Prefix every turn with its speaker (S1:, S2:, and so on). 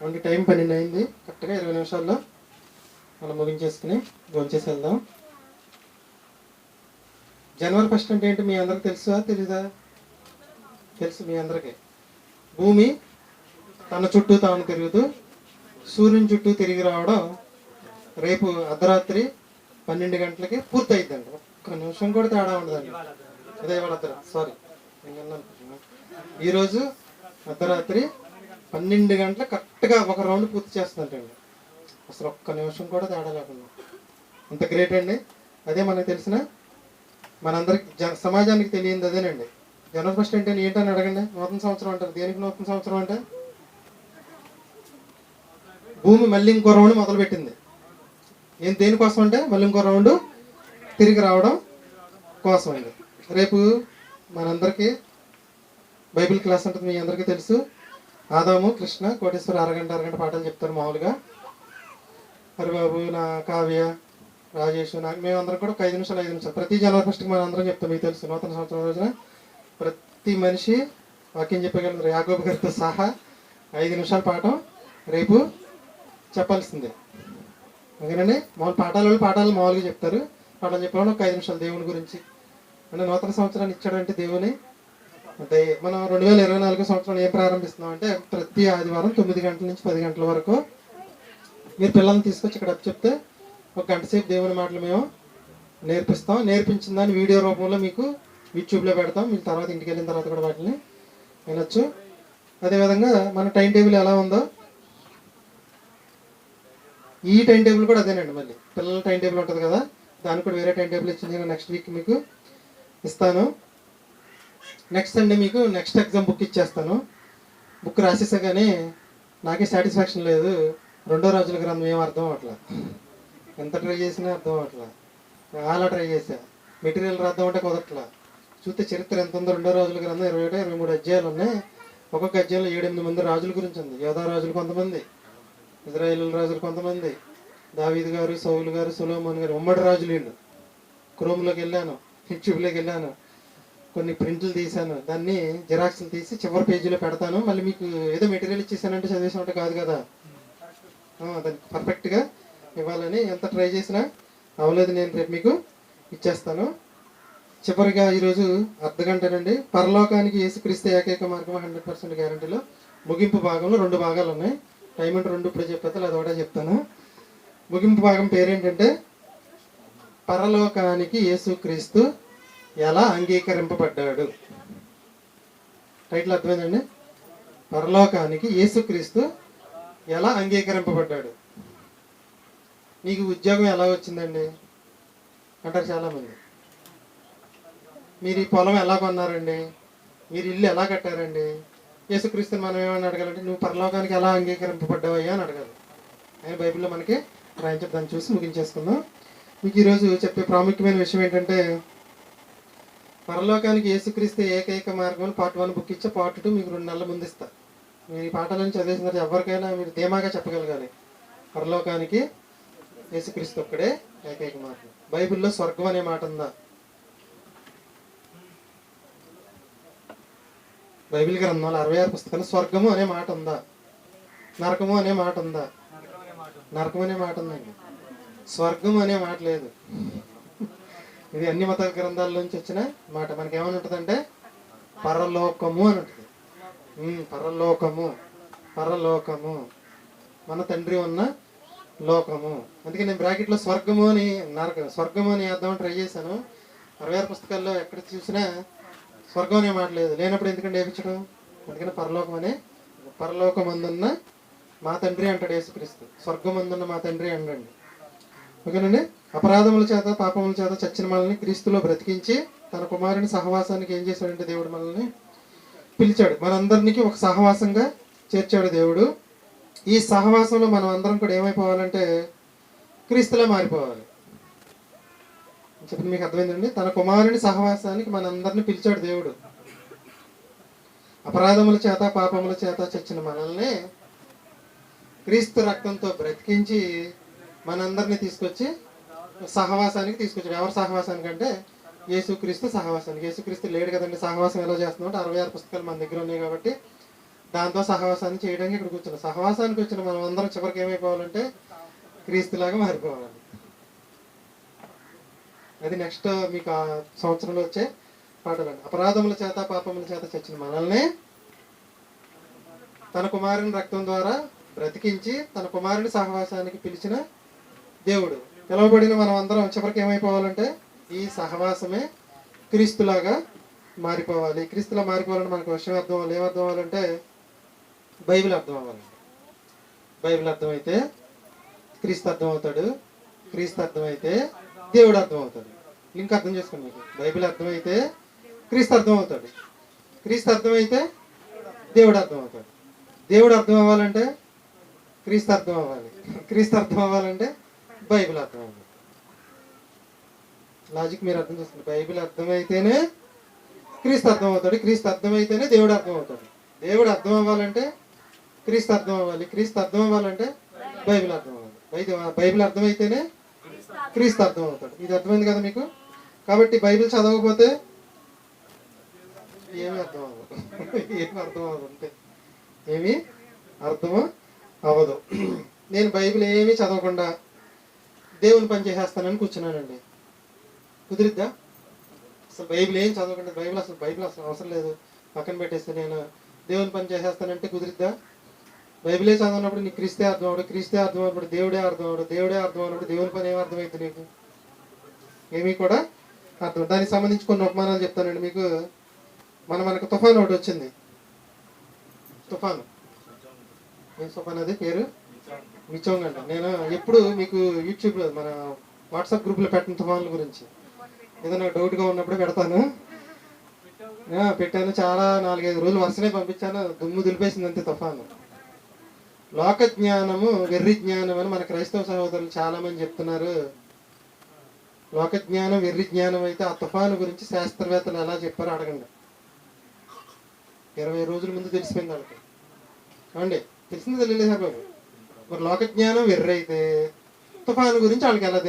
S1: మనకి టైం పన్నెండు అయింది కరెక్ట్గా ఇరవై నిమిషాల్లో మనం ముగించేసుకుని భోంచేసి వెళ్దాం. జనవరి ఫస్ట్ అంటే ఏంటి మీ అందరికి తెలుసా? తెలీదా? తెలుసు మీ అందరికీ. భూమి తన చుట్టూ తాను తిరుగుతూ సూర్యుని చుట్టూ తిరిగి రావడం రేపు అర్ధరాత్రి పన్నెండు గంటలకి పూర్తి అయిద్దండి ఒక్క నిమిషం కూడా తేడా ఉండదండి. ఇదే వాళ్ళ సారీ ఈరోజు అర్ధరాత్రి పన్నెండు గంటల కరెక్ట్గా ఒక రౌండ్ పూర్తి చేస్తుందండి అసలు ఒక్క నిమిషం కూడా తేడా లేకుండా. అంత గ్రేట్ అండి. అదే మనకు తెలిసిన మనందరికి జన సమాజానికి తెలియంది అదేనండి. జనవరి ఫస్ట్ అంటే ఏంటని అడగండి. నూతన సంవత్సరం అంటారు. దేనికి నూతన సంవత్సరం అంటే? భూమి మళ్ళీ ఇంకో రౌండ్ మొదలు పెట్టింది ఏం దేనికోసం అంటే? మళ్ళీ ఇంకో రౌండ్ తిరిగి రావడం కోసం అండి రేపు మనందరికీ బైబిల్ క్లాస్ ఉంటుంది మీ అందరికీ తెలుసు. ఆదాము కృష్ణ కోటేశ్వర అరగంట అరగంట పాటలు చెప్తారు మామూలుగా. హరిబాబు నా కావ్య రాజేష్ నాకు మేమందరం కూడా ఒక ఐదు నిమిషాలు ఐదు నిమిషాలు. ప్రతి జనవరి ఫస్ట్కి మనం అందరం చెప్తాం మీకు తెలుసు నూతన సంవత్సరం రోజున ప్రతి మనిషి వాక్యం చెప్పగలరు యాగోబు గారితో సహా ఐదు నిమిషాల పాఠం రేపు చెప్పాల్సిందే. ఓకేనండి? మామూలు పాఠాలు పాఠాలు మామూలుగా చెప్తారు. పాఠాలు చెప్పాలని ఒక ఐదు నిమిషాలు దేవుని గురించి. అంటే నూతన సంవత్సరాన్ని ఇచ్చాడంటే దేవుని అంటే మనం రెండు వేల ఇరవై నాలుగో సంవత్సరం ఏం ప్రారంభిస్తున్నాం అంటే ప్రతి ఆదివారం తొమ్మిది గంటల నుంచి పది గంటల వరకు మీరు పిల్లల్ని తీసుకొచ్చి ఇక్కడ చెప్తే ఒక గంట సేపు దేవుని మాటలు మేము నేర్పిస్తాం. నేర్పించిన దాన్ని వీడియో రూపంలో మీకు యూట్యూబ్లో పెడతాం. మీకు తర్వాత ఇంటికి వెళ్ళిన తర్వాత కూడా వాటిని వినొచ్చు. అదేవిధంగా మన టైం టేబుల్ ఎలా ఉందో ఈ టైం టేబుల్ కూడా అదేనండి మళ్ళీ. పిల్లల టైం టేబుల్ ఉంటుంది కదా దానికి కూడా వేరే టైం టేబుల్ ఇచ్చింది నేను నెక్స్ట్ వీక్ మీకు ఇస్తాను. నెక్స్ట్ సండే మీకు నెక్స్ట్ ఎగ్జామ్ బుక్ ఇచ్చేస్తాను. బుక్ రాసేసాగానే నాకే సాటిస్ఫాక్షన్ లేదు. రెండో రోజుల గ్రంథం ఏం అర్థం అవట్లా ఎంత ట్రై చేసినా అర్థం అవట్లా చాలా ట్రై చేశా. మెటీరియల్ రాద్దాం అంటే కుదరట్లా. చూస్తే చరిత్ర ఎంత ఉందో రెండో రోజుల గ్రంథం ఇరవై ఒకటి ఇరవై మూడు అధ్యాయాలు ఉన్నాయి. ఒక్కొక్క అధ్యాయంలో ఏడెనిమిది మంది రాజుల గురించి ఉంది. యోధా రాజులు కొంతమంది ఇజ్రాయేల్ రాజులు కొంతమంది దావీద్ గారు సౌలు గారు సులోమోన్ గారు ఉమ్మడి రాజులు వీళ్ళు. క్రోమ్లోకి వెళ్ళాను యూట్యూబ్లోకి వెళ్ళాను. కొన్ని ప్రింట్లు తీశాను. దాన్ని జిరాక్స్లు తీసి చివరి పేజీలో పెడతాను. మళ్ళీ మీకు ఏదో మెటీరియల్ ఇచ్చేసానంటే చదివేసినట్టు కాదు కదా. దానికి పర్ఫెక్ట్గా ఇవ్వాలని ఎంత ట్రై చేసినా అవ్వలేదు నేను రేపు మీకు ఇచ్చేస్తాను. చివరిగా ఈరోజు అర్ధగంటనండి. పరలోకానికి యేసుక్రీస్తు ఏకైక మార్గం హండ్రెడ్ పర్సెంట్ గ్యారంటీలో ముగింపు భాగంలో రెండు భాగాలు ఉన్నాయి. టైం అంటే రెండు ఇప్పుడు చెప్పేస్తే అది ఒకటే చెప్తాను. ముగింపు భాగం పేరేంటంటే పరలోకానికి యేసుక్రీస్తు ఎలా అంగీకరింపబడ్డాడు? టైటిల్ అర్థమైందండి? పరలోకానికి యేసుక్రీస్తు ఎలా అంగీకరింపబడ్డాడు? మీకు ఉద్యోగం ఎలా వచ్చిందండి? అంటారు చాలామంది. మీరు ఈ పొలం ఎలా కొన్నారండి? మీరు ఇల్లు ఎలా కట్టారండి? యేసుక్రీస్తుని మనం ఏమని అడగాలంటే నువ్వు పరలోకానికి ఎలా అంగీకరింపబడ్డావయ్యా అని అడగాలి. ఆయన బైబిల్లో మనకి రాయించారు దాన్ని చూసి ముగించేసుకుందాం. మీకు ఈరోజు చెప్పే ప్రాముఖ్యమైన విషయం ఏంటంటే పరలోకానికి యేసుక్రీస్తు ఏకైక మార్గం పార్ట్ వన్ బుక్ ఇచ్చే పార్ట్ టూ మీకు రెండు నెలల ముందు ఇస్తా. మీరు ఈ పాఠాలను చదివేసిన తర్వాత ఎవరికైనా మీరు ధీమాగా చెప్పగలగాలి. పరలోకానికి యేసుక్రీస్తు ఒక్కడే ఏకైక మార్గం. బైబిల్లో స్వర్గం అనే మాట ఉందా? బైబిల్ గ్రంథంలో అరవై ఆరు పుస్తకాలు. స్వర్గము అనే మాట ఉందా? నరకము అనే మాట ఉందా? నరకం అనే మాట ఉందండి స్వర్గం అనే మాట లేదు. ఇది అన్ని మత గ్రంథాల నుంచి వచ్చిన మాట. మనకి ఏమని ఉంటుందంటే పరలోకము అని ఉంటుంది. పరలోకము పరలోకము. మన తండ్రి ఉన్న లోకము. అందుకే నేను బ్రాకెట్లో స్వర్గము అని నరక స్వర్గము అని వేద్దామని ట్రై చేశాను. అరవై ఆరు పుస్తకాల్లో ఎక్కడ చూసినా స్వర్గం అనే మాట లేదు. లేనప్పుడు ఎందుకంటే వేపించడం? అందుకని పరలోకం అనే పరలోకం మా తండ్రి అంటాడు యేసుక్రీస్తు. స్వర్గం అందున్న మా తండ్రి అండండి. ఓకేనండి? అపరాధముల చేత పాపముల చేత చచ్చిన మనల్ని క్రీస్తులో బ్రతికించి తన కుమారుని సహవాసానికి ఏం చేశాడంటే దేవుడు మనల్ని పిలిచాడు. మనందరికీ ఒక సహవాసంగా చేర్చాడు దేవుడు. ఈ సహవాసంలో మనం అందరం కూడా ఏమైపోవాలంటే క్రీస్తులే మారిపోవాలి. చెప్పిన మీకు అర్థమైందండి? తన కుమారుని సహవాసానికి మనందరిని పిలిచాడు దేవుడు. అపరాధముల చేత పాపముల చేత చచ్చిన మనల్ని క్రీస్తు రక్తంతో బ్రతికించి మనందరినీ తీసుకొచ్చి సహవాసానికి తీసుకొచ్చాడు. ఎవరి సహవాసానికి అంటే యేసుక్రీస్తు సహవాసానికి. యేసుక్రీస్తు లేడు కదండి. సహవాసం ఎలా చేస్తున్నామంటే అరవై ఆరు పుస్తకాలు మన దగ్గర ఉన్నాయి కాబట్టి దాంతో సహవాసాన్ని చేయడానికి ఇక్కడ కూర్చున్నాం సహవాసానికి వచ్చిన మనం అందరం చివరికి ఏమైపోవాలంటే క్రీస్తులాగా మారిపోవాలి. అది నెక్స్ట్ మీకు ఆ సంవత్సరంలో వచ్చే పాటలండి అపరాధముల చేత పాపముల చేత చచ్చిన మనల్ని తన కుమారుని రక్తం ద్వారా బ్రతికించి తన కుమారుని సహవాసానికి పిలిచిన దేవుడు. పిలవబడిన మనం అందరం చివరికి ఏమైపోవాలంటే ఈ సహవాసమే క్రీస్తులాగా మారిపోవాలి. క్రీస్తులా మారిపోవాలంటే మనకు విషయం అర్థం అవ్వాలి. ఏమర్థం అవ్వాలంటే బైబిల్ అర్థం అవ్వాలి. బైబిల్ అర్థమైతే క్రీస్తు అర్థం అవుతాడు. క్రీస్తు అర్థమైతే దేవుడు అర్థం అవుతాడు. లింక్ అర్థం చేసుకోండి మీకు. బైబిల్ అర్థమైతే క్రీస్తు అర్థం అవుతాడు. క్రీస్తు అర్థమైతే దేవుడు అర్థం అవుతాడు. దేవుడు అర్థం అవ్వాలంటే క్రీస్తు అర్థం అవ్వాలి. క్రీస్తు అర్థం అవ్వాలంటే బైబిల్ అర్థం లాజిక్ మీరు అర్థం చేసుకోండి బైబిల్ అర్థమైతేనే క్రీస్తు అర్థం అవుతాడు క్రీస్తు అర్థమైతేనే దేవుడు అర్థం అవుతాడు దేవుడు అర్థం అవ్వాలంటే క్రీస్తు అర్థం అవ్వాలి క్రీస్తు అర్థం అవ్వాలంటే బైబిల్ అర్థం అవ్వాలి బైబిల్ బైబిల్ అర్థమైతేనే క్రీస్తు అర్థం అవుతాడు ఇది అర్థమైంది కదా మీకు? కాబట్టి బైబిల్ చదవకపోతే ఏమీ అర్థం అవ్వదు ఏమి అర్థం అవ్వదు అంటే ఏమీ అర్థం అవ్వదు నేను బైబిల్ ఏమీ చదవకుండా దేవుని పని చేసేస్తానని కూర్చున్నానండి. కుదిరిద్దా? అసలు బైబిల్ ఏం చదవకుండా? బైబిల్ అసలు బైబిల్ అసలు అవసరం లేదు. పక్కన పెట్టేస్తే నేను దేవుని పని చేసేస్తానంటే కుదిరిద్దా? బైబిలే చదవనప్పుడు నీకు క్రీస్తే అర్థం అవడు క్రీస్తే అర్థం అయినప్పుడు దేవుడే అర్థం అవడు దేవుడే అర్థం అయినప్పుడు దేవుని పని ఏమి అర్థమైంది నీకు? ఏమీ కూడా అర్థం దానికి సంబంధించి కొన్ని ఉపమానాలు చెప్తానండి మీకు. మన మనకు తుఫాన్ ఒకటి వచ్చింది. తుఫాను. ఏం తుఫాన్ అది? పేరు? మిచోంగ్ అంట నేను ఎప్పుడు మీకు యూట్యూబ్ మన వాట్సాప్ గ్రూప్లో పెట్టిన తుఫాన్ల గురించి. ఏదైనా డౌట్గా ఉన్నప్పుడు పెడతాను. పెట్టాను. చాలా నాలుగైదు రోజులు వరుసనే పంపించాను. దుమ్ము దులిపేసింది అంతే తుఫాను. లోక జ్ఞానము వెర్రి జ్ఞానం అని మన క్రైస్తవ సహోదరులు చాలా మంది చెప్తున్నారు. లోక జ్ఞానం వెర్రి జ్ఞానం అయితే ఆ తుఫాను గురించి శాస్త్రవేత్తలు ఎలా చెప్పారో అడగండి. ఇరవై రోజుల ముందు తెలిసిపోయింది వాళ్ళకి. ఏమండి? తెలిసింది తెలియలేదు బాబు. మరి లోక జ్ఞానం వెర్రి అయితే తుఫాను గురించి వాళ్ళకి ఎలా తెలుసు?